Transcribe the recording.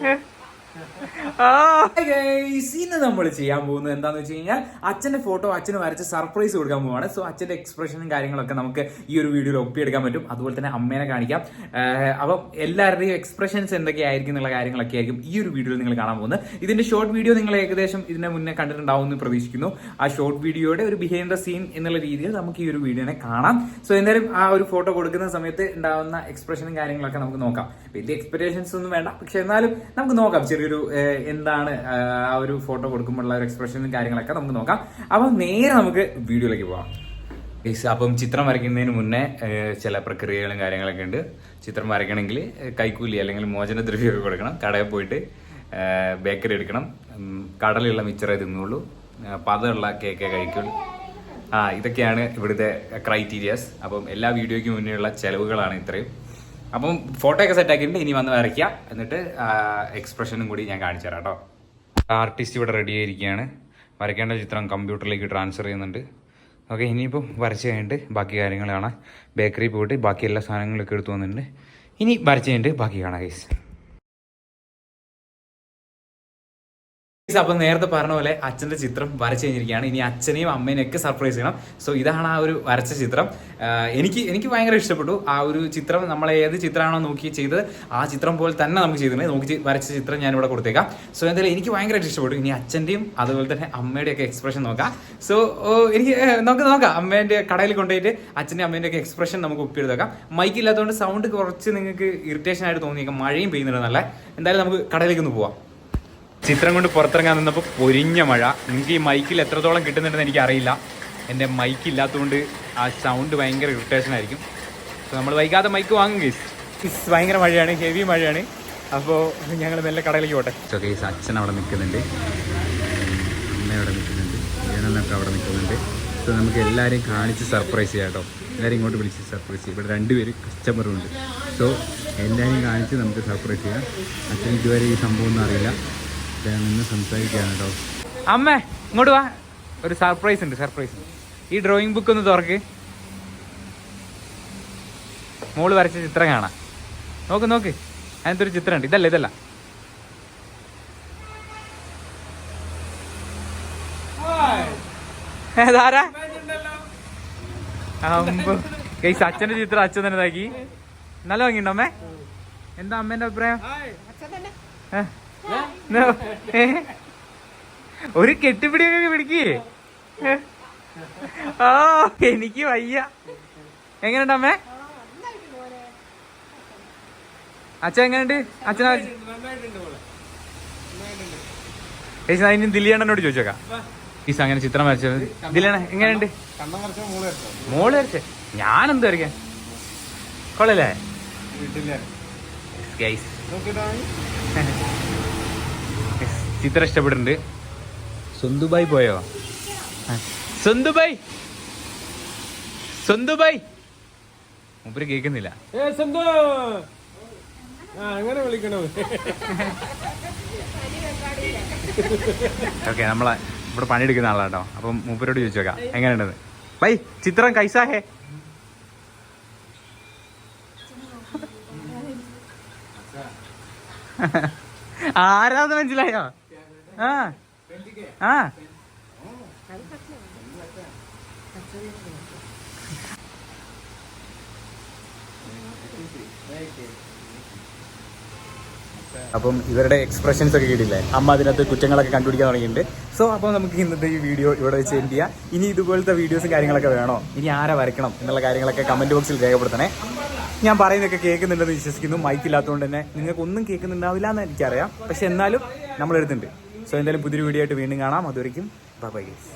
嗯。ഇന്ന് നമ്മൾ ചെയ്യാൻ പോകുന്നത് എന്താന്ന് വെച്ച് കഴിഞ്ഞാൽ അച്ഛന്റെ ഫോട്ടോ അച്ഛന് വരച്ച് സർപ്രൈസ് കൊടുക്കാൻ പോവാണ്. സോ അച്ഛന്റെ എക്സ്പ്രഷനും കാര്യങ്ങളൊക്കെ നമുക്ക് ഈ ഒരു വീഡിയോയിൽ ഒപ്പിയെടുക്കാൻ പറ്റും. അതുപോലെ തന്നെ അമ്മേനെ കാണിക്കാം. അപ്പം എല്ലാവരുടെയും എക്സ്പ്രഷൻസ് എന്തൊക്കെയായിരിക്കും എന്നുള്ള കാര്യങ്ങളൊക്കെ ആയിരിക്കും ഈ ഒരു വീഡിയോയിൽ നിങ്ങൾ കാണാൻ പോകുന്നത്. ഇതിന്റെ ഷോർട്ട് വീഡിയോ നിങ്ങൾ ഏകദേശം ഇതിനെ മുന്നേ കണ്ടിട്ടുണ്ടാവും എന്ന് പ്രതീക്ഷിക്കുന്നു. ആ ഷോർട്ട് വീഡിയോയുടെ ഒരു ബിഹൈൻഡ് ദ സീൻ എന്നുള്ള രീതിയിൽ നമുക്ക് ഈ ഒരു വീഡിയോനെ കാണാം. സോ എന്തായാലും ആ ഒരു ഫോട്ടോ കൊടുക്കുന്ന സമയത്ത് ഉണ്ടാവുന്ന എക്സ്പ്രഷനും കാര്യങ്ങളൊക്കെ നമുക്ക് നോക്കാം. വലിയ എക്സ്പെക്ടേഷൻസ് ഒന്നും വേണ്ട. പക്ഷെ എന്നാലും നമുക്ക് നോക്കാം. ചെറിയൊരു ഏഹ്, എന്താണ് ആ ഒരു ഫോട്ടോ കൊടുക്കുമ്പോഴുള്ള ഒരു എക്സ്പ്രഷനും കാര്യങ്ങളൊക്കെ നമുക്ക് നോക്കാം. അപ്പം നേരെ നമുക്ക് വീഡിയോയിലേക്ക് പോവാം. അപ്പം ചിത്രം വരയ്ക്കുന്നതിന് മുന്നേ ചില പ്രക്രിയകളും കാര്യങ്ങളൊക്കെ ഉണ്ട്. ചിത്രം വരയ്ക്കണമെങ്കിൽ കൈക്കൂലി അല്ലെങ്കിൽ മോചനദ്രവ്യമൊക്കെ കൊടുക്കണം. കടയിൽ പോയിട്ട് ബേക്കറി എടുക്കണം. കടലുള്ള മിച്ചറേ തിന്നുള്ളൂ. പതമുള്ള കേക്കേ കഴിക്കുള്ളൂ. ആ ഇതൊക്കെയാണ് ഇവിടുത്തെ ക്രൈറ്റീരിയാസ്. അപ്പം എല്ലാ വീഡിയോയ്ക്ക് മുന്നേയുള്ള ചെലവുകളാണ് ഇത്രയും. അപ്പം ഫോട്ടോ ഒക്കെ സെറ്റ് ആക്കിയിട്ട് ഇനി വന്ന് വരയ്ക്കുക എന്നിട്ട് എക്സ്പ്രഷനും കൂടി ഞാൻ കാണിച്ചു തരാം കേട്ടോ. ആർട്ടിസ്റ്റ് ഇവിടെ റെഡി ആയിരിക്കുകയാണ്. വരയ്ക്കേണ്ട ചിത്രം കമ്പ്യൂട്ടറിലേക്ക് ട്രാൻസ്ഫർ ചെയ്യുന്നുണ്ട്. ഓക്കെ ഇനിയിപ്പം വരച്ച് കഴിഞ്ഞിട്ട് ബാക്കി കാര്യങ്ങൾ കാണാം. ബേക്കറി പോയിട്ട് ബാക്കി എല്ലാ സാധനങ്ങളൊക്കെ എടുത്തു വന്നിട്ടുണ്ട്. ഇനി വരച്ച് കഴിഞ്ഞിട്ട് ബാക്കി കാണാം ഗൈസ് അപ്പം നേരത്തെ പറഞ്ഞ പോലെ അച്ഛന്റെ ചിത്രം വരച്ചു കഴിഞ്ഞിരിക്കുകയാണ്. ഇനി അച്ഛനെയും അമ്മേനെയും ഒക്കെ സർപ്രൈസ് ചെയ്യണം. സോ ഇതാണ് ആ ഒരു വരച്ച ചിത്രം. എനിക്ക് എനിക്ക് ഭയങ്കര ഇഷ്ടപ്പെട്ടു. ആ ഒരു ചിത്രം നമ്മൾ ഏത് ചിത്രമാണോ നോക്കി ചെയ്തത് ആ ചിത്രം പോലെ തന്നെ നമുക്ക് ചെയ്തിട്ടുണ്ട്. നോക്കി വരച്ച ചിത്രം ഞാൻ ഇവിടെ കൊടുത്തേക്കാം. സോ എന്തായാലും എനിക്ക് ഭയങ്കരമായിട്ട് ഇഷ്ടപ്പെട്ടു. ഇനി അച്ഛന്റെയും അതുപോലെ തന്നെ അമ്മയുടെയും ഒക്കെ എക്സ്പ്രഷൻ നോക്കാം സോ എനിക്ക് നമുക്ക് നോക്കാം. അമ്മേന്റെ കടയിൽ കൊണ്ടുപോയിട്ട് അച്ഛന്റെ അമ്മേന്റെ ഒക്കെ എക്സ്പ്രഷൻ നമുക്ക് ഒപ്പിയെടുത്തേക്കാം മൈക്ക് ഇല്ലാത്തതുകൊണ്ട് സൗണ്ട് കുറച്ച് നിങ്ങൾക്ക് ഇറിറ്റേഷൻ ആയിട്ട് തോന്നിയേക്കാം. മഴയും പെയ്യുന്നുണ്ട് നല്ല. എന്തായാലും നമുക്ക് കടയിലേക്ക് ഒന്ന് പോവാം. ചിത്രം കൊണ്ട് പുറത്തിറങ്ങാൻ നിന്നപ്പോൾ പൊരിഞ്ഞ മഴ. നിങ്ങൾക്ക് ഈ മൈക്കിൽ എത്രത്തോളം കിട്ടുന്നുണ്ടെന്ന് എനിക്കറിയില്ല. എന്റെ മൈക്ക് ഇല്ലാത്തതുകൊണ്ട് ആ സൗണ്ട് ഭയങ്കര ഇറിറ്റേഷൻ ആയിരിക്കും. സോ നമ്മൾ വൈകാതെ മൈക്ക് വാങ്ങും കേസ് ഭയങ്കര മഴയാണ് ഹെവി മഴയാണ്. അപ്പോൾ ഞങ്ങൾ മെല്ലെ കടയിലേക്ക് പോട്ടെ. സോ കേസ് അച്ഛൻ അവിടെ നിൽക്കുന്നുണ്ട്. അമ്മ അവിടെ നിൽക്കുന്നുണ്ട്. ഞാനൊക്കെ അവിടെ നിൽക്കുന്നുണ്ട്. സോ നമുക്ക് എല്ലാവരെയും കാണിച്ച് സർപ്രൈസ് ചെയ്യാം കേട്ടോ. എല്ലാവരും ഇങ്ങോട്ട് വിളിച്ച് സർപ്രൈസ് ചെയ്യും. ഇവിടെ രണ്ടുപേര് കസ്റ്റമറും ഉണ്ട്. സോ എല്ലാവരെയും കാണിച്ച് നമുക്ക് സർപ്രൈസ് ചെയ്യാം. അച്ഛൻ ഇതുവരെ ഈ സംഭവം ഒന്നും അറിയില്ല. നിന്ന് സംസാരിക്കുകയാണ് കേട്ടോ. അമ്മ ഇങ്ങോട്ട് വാ. ഒരു സർപ്രൈസ് ഉണ്ട് സർപ്രൈസ് ഈ ഡ്രോയിങ് ബുക്ക് ഒന്ന് തുറക്ക്. മോൾ വരച്ച ചിത്രം കാണാം. നോക്ക് നോക്ക്. അതിനകത്തൊരു ചിത്രമുണ്ട് ഇതല്ല ഇതല്ല. ഏതാരാ ഗൈസ് അച്ഛന്റെ ചിത്രം അച്ഛൻ തന്നെ ഇതാക്കി. നല്ല ഭംഗിണ്ടോ അമ്മേ? എന്താ അമ്മേന്റെ അഭിപ്രായം? ഒരു കെട്ടിപ്പിടിയൊക്കെ പിടിക്കേ. ആ എനിക്ക് വയ്യ. എങ്ങനെയുണ്ട് അമ്മേ? അച്ഛൻ എങ്ങനെയുണ്ട്? അച്ഛനാ ഏച്ചി ഇനി ദില്ലിയണ്ണനോട് ചോദിച്ചോക്കാം. ഈസ് അങ്ങനെ ചിത്രം വരച്ചത് ദില്ലിയണ്ണ എങ്ങനെയുണ്ട്? മോൾ വരച്ചേ. എന്ത് വരയ്ക്കാൻ? കൊള്ളല്ലേ? ഗൈസ് ചിത്രം ഇഷ്ടപ്പെട്ടിട്ടുണ്ട് സ്വന്തുബായി പോയോ? സ്വന്തുബായ് സ്വന്തുബായി മൂപ്പര് കേൾക്കുന്നില്ല. അങ്ങനെ വിളിക്കണോ? ഓക്കെ നമ്മളെ ഇവിടെ പണിയെടുക്കുന്ന ആളാട്ടോ. അപ്പം മൂപ്പരോട് ചോദിച്ചു നോക്കാം എങ്ങനെയുണ്ടെന്ന് ബൈ ചിത്രം കൈസാഹേ. ആരാന്ന് മനസ്സിലായോ? അപ്പം ഇവരുടെ എക്സ്പ്രഷൻസ് ഒക്കെ കിട്ടില്ലേ? അമ്മ അതിനകത്ത് കുറ്റങ്ങളൊക്കെ കണ്ടുപിടിക്കാൻ തുടങ്ങിയിട്ടുണ്ട്. സോ അപ്പോൾ നമുക്ക് ഇന്നത്തെ ഈ വീഡിയോ ഇവിടെ വെച്ച് എൻഡ് ചെയ്യാം. ഇനി ഇതുപോലത്തെ വീഡിയോസും കാര്യങ്ങളൊക്കെ വേണോ? ഇനി ആരാ വരയ്ക്കണം എന്നുള്ള കാര്യങ്ങളൊക്കെ കമന്റ് ബോക്സിൽ രേഖപ്പെടുത്തണേ. ഞാൻ പറയുന്നതൊക്കെ കേൾക്കുന്നുണ്ടെന്ന് വിശ്വസിക്കുന്നു. മൈക്കില്ലാത്തതുകൊണ്ട് തന്നെ നിങ്ങൾക്ക് ഒന്നും കേൾക്കുന്നുണ്ടാവില്ല എന്ന് എനിക്കറിയാം. പക്ഷെ എന്നാലും നമ്മൾ എടുത്തിട്ടുണ്ട് സോ എന്തായാലും പുതിയൊരു വീഡിയോ ആയിട്ട് വീണ്ടും കാണാം. അതുവരെയും ബൈ ഗൈസ്